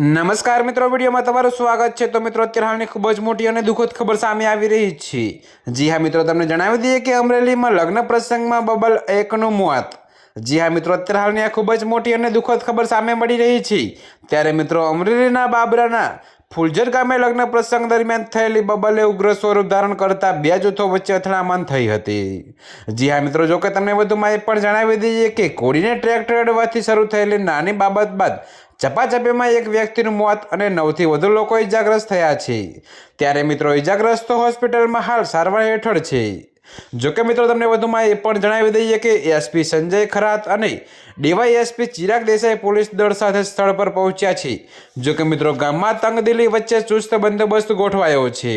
નમસ્કાર મિત્રો, વિડીયોમાં તમારું સ્વાગત છે. તો મિત્રો, અત્યારે હાલની ખૂબ જ મોટી અને દુઃખદ ખબર સામે આવી રહી છે. જી હા, મિત્રો, તમને જણાવી દઈએ કે અમરેલીમાં લગ્ન પ્રસંગમાં બબલ એકનું મોત. જી હા, મિત્રો, અત્યારે હાલની આ ખૂબ જ મોટી અને દુઃખદ ખબર સામે મળી રહી છે. ત્યારે મિત્રો, અમરેલીના બાબરાના ફુલજર ગામે લગ્ન પ્રસંગ દરમિયાન થયેલી બબલે ઉગ્ર સ્વરૂપ ધારણ કરતા બે જૂથો વચ્ચે અથડામણ થઈ હતી. જી હા, મિત્રો જોકે તમને વધુમાં એ પણ જણાવી દઈએ કે કોડીને ટ્રેક્ટર અડવાથી શરૂ થયેલી નાની બાબત બાદ ચપાચપીમાં એક વ્યક્તિનું મોત અને નવથી વધુ લોકો ઇજાગ્રસ્ત થયા છે. ત્યારે મિત્રો ઇજાગ્રસ્તો હોસ્પિટલમાં હાલ સારવાર હેઠળ છે. જોકે મિત્રો તમને વધુમાં એ પણ જણાવી દઈએ કે એસપી સંજય ખરાત અને ડીવાયએસપી ચિરાગ દેસાઈ પોલીસ દળ સાથે સ્થળ પર પહોંચ્યા છે. જોકે મિત્રો ગામમાં તંગદિલી વચ્ચે ચુસ્ત બંદોબસ્ત ગોઠવાયો છે.